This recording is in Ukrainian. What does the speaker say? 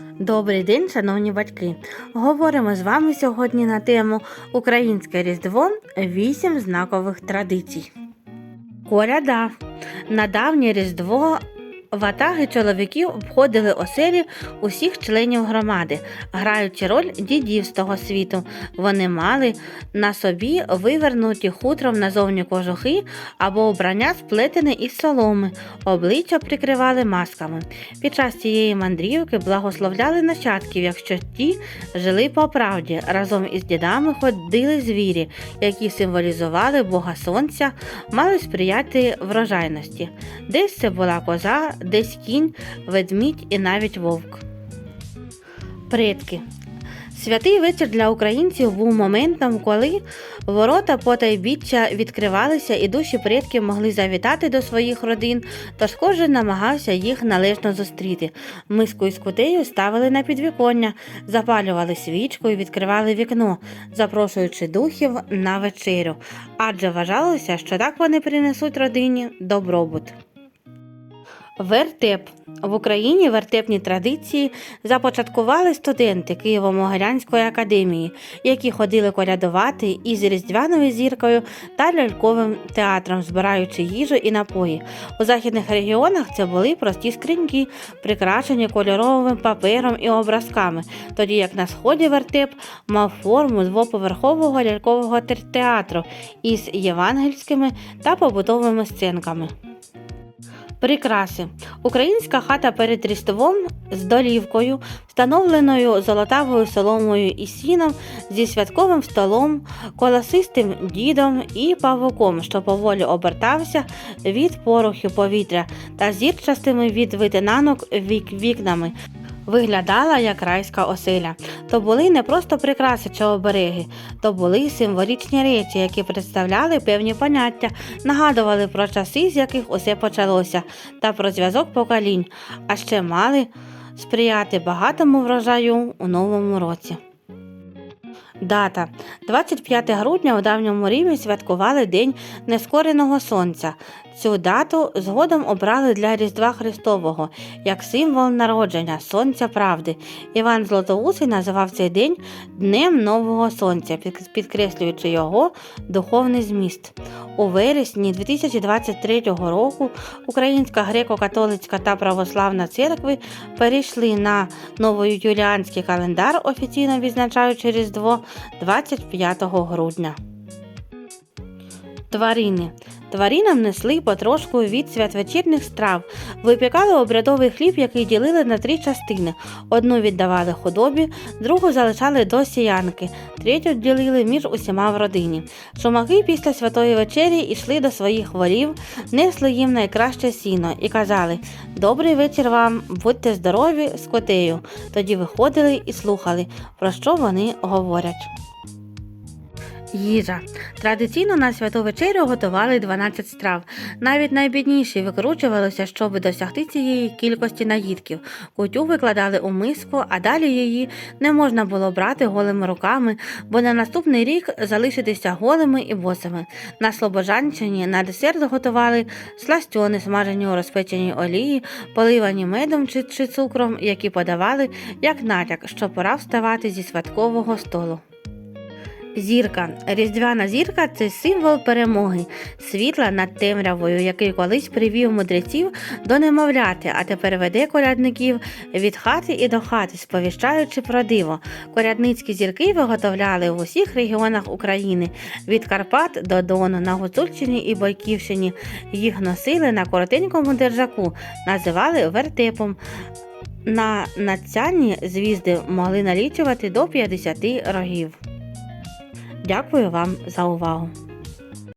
Добрий день, шановні батьки! Говоримо з вами сьогодні на тему Українське Різдво 8 знакових традицій. Коляда. На давнє Різдво ватаги чоловіків обходили оселі усіх членів громади, граючи роль дідів з того світу. Вони мали на собі вивернуті хутром назовні кожухи або обрання сплетене із соломи, обличчя прикривали масками. Під час цієї мандрівки благословляли нащадків, якщо ті жили по правді. Разом із дідами ходили звірі, які символізували Бога Сонця, мали сприяти врожайності. Десь це була коза, десь кінь, ведмідь і навіть вовк. Предки. Святий вечір для українців був моментом, коли ворота потайбіччя відкривалися і душі предків могли завітати до своїх родин, тож кожен намагався їх належно зустріти. Миску із кутею ставили на підвіконня, запалювали свічку і відкривали вікно, запрошуючи духів на вечерю, адже вважалося, що так вони принесуть родині добробут. Вертеп в Україні вертепні традиції започаткували студенти Києво-Могилянської академії, які ходили колядувати із різдвяною зіркою та ляльковим театром, збираючи їжу і напої. У західних регіонах це були прості скриньки, прикрашені кольоровим папером і образками, тоді як на сході вертеп мав форму двоповерхового лялькового театру із євангельськими та побутовими сценками. Прикраси. Українська хата перед Різдвом з долівкою, встановленою золотавою соломою і сіном, зі святковим столом, колосистим дідом і павуком, що поволі обертався від порохів повітря та зірчастими від витинанок вік вікнами. Виглядала як райська оселя. То були не просто прикраси чи обереги, то були символічні речі, які представляли певні поняття, нагадували про часи, з яких усе почалося, та про зв'язок поколінь, а ще мали сприяти багатому врожаю у новому році. Дата 25 грудня у давньому Римі святкували День нескореного сонця. Цю дату згодом обрали для Різдва Христового як символ народження Сонця Правди. Іван Златоусий називав цей день Днем Нового Сонця, підкреслюючи його духовний зміст. У вересні 2023 року Українська греко-католицька та православна церкви перейшли на новоюліанський календар, офіційно відзначаючи Різдво 25 грудня. Тварини. Тваринам несли потрошку від святвечірних страв, випікали обрядовий хліб, який ділили на три частини. Одну віддавали худобі, другу залишали до сіянки, третю ділили між усіма в родині. Шумаки після святої вечері йшли до своїх волів, несли їм найкраще сіно і казали Добрий вечір вам, будьте здорові з котею. Тоді виходили і слухали, про що вони говорять. Їжа. Традиційно на святу вечерю готували 12 страв. Навіть найбідніші викручувалися, щоб досягти цієї кількості наїдків. Кутю викладали у миску, а далі її не можна було брати голими руками, бо на наступний рік залишитися голими і босими. На Слобожанщині на десерт готували сластьони, смажені у розпеченій олії, поливані медом чи, чи цукром, які подавали як натяк, що пора вставати зі святкового столу. Зірка. Різдвяна зірка це символ перемоги, світла над темрявою, який колись привів мудреців до немовляти, а тепер веде колядників від хати і до хати, сповіщаючи про диво. Колядницькі зірки виготовляли в усіх регіонах України від Карпат до Дону, на Гуцульщині і Бойківщині. Їх носили на коротенькому держаку, називали вертепом. На надцяні звізди могли налічувати до 50 рогів. Дякую вам за увагу!